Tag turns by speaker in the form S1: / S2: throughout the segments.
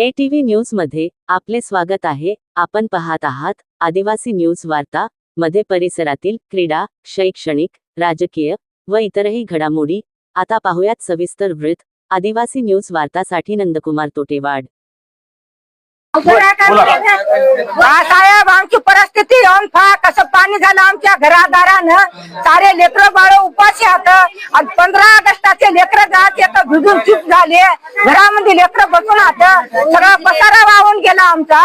S1: ATV TV न्यूजमध्ये आपले स्वागत आहे. आपण पाहत आहात आदिवासी न्यूज वार्ता मध्ये परिसरातील क्रीडा शैक्षणिक राजकीय व इतरही घडामोडी. आता पाहुयात सविस्तर वृत्त आदिवासी न्यूज वार्तासाठी नंदकुमार तोटेवाड.
S2: साहेब आमची परिस्थिती कसं पाणी झालं आमच्या घरादारानं? सारे लेकर बाळ उपाशी आता आणि पंधरा ऑगस्टाचे लेकर जात येतं भिजून चूप झाले. घरामध्ये लेकर बसून आता सगळा पसारा वाहून गेला आमचा.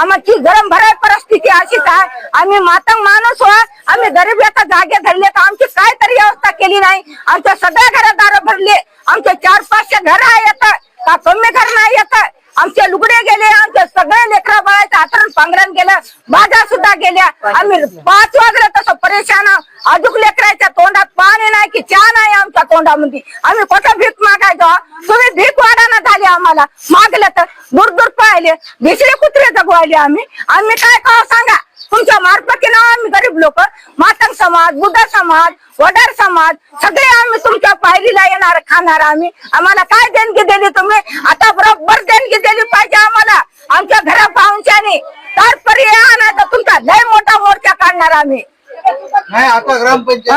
S2: आमची गरम भराय परिस्थिती अशीच आहे. आम्ही मातंग माणूस हो. आम्ही गरीब येतात जागे धरले तर आमची काय तरी व्यवस्था केली नाही. आमच्या सगळ्या घरादार भरले. आमचे चार पाचशे घर येत का कमी घर नाही येत आमचे लुगडे गेले. आमचे सगळे लेकरा बाळाचं आतरण पांघरण गेलं बाजा सुद्धा गेल्या. आम्ही पाच वाजले की चहा नाही आमच्या तोंडामध्ये. आम्ही कसं भीक मागायचो? तुम्ही भीक वाढाना झाली आम्हाला. मागलं तर दूर दूर पाहिले भिसळे कुत्रे जगवायले आम्ही. आम्ही काय खाव सांगा? तुमच्या मार्फतीनं आम्ही गरीब लोक? मातंग समाज बुद्ध समाज वडार समाज सगळे आम्ही तुमच्या पायरीला येणार खाणार आम्ही. आम्हाला काय देणगी दिली तुम्ही? आता बरोबर देणगी दिली पाहिजे आम्हाला. आमच्या घरा पाहुणच्याने तर पर्याय तुमचा लय मोठा मोर्चा काढणार आम्ही.
S3: नाही आता ग्रामपंचायत.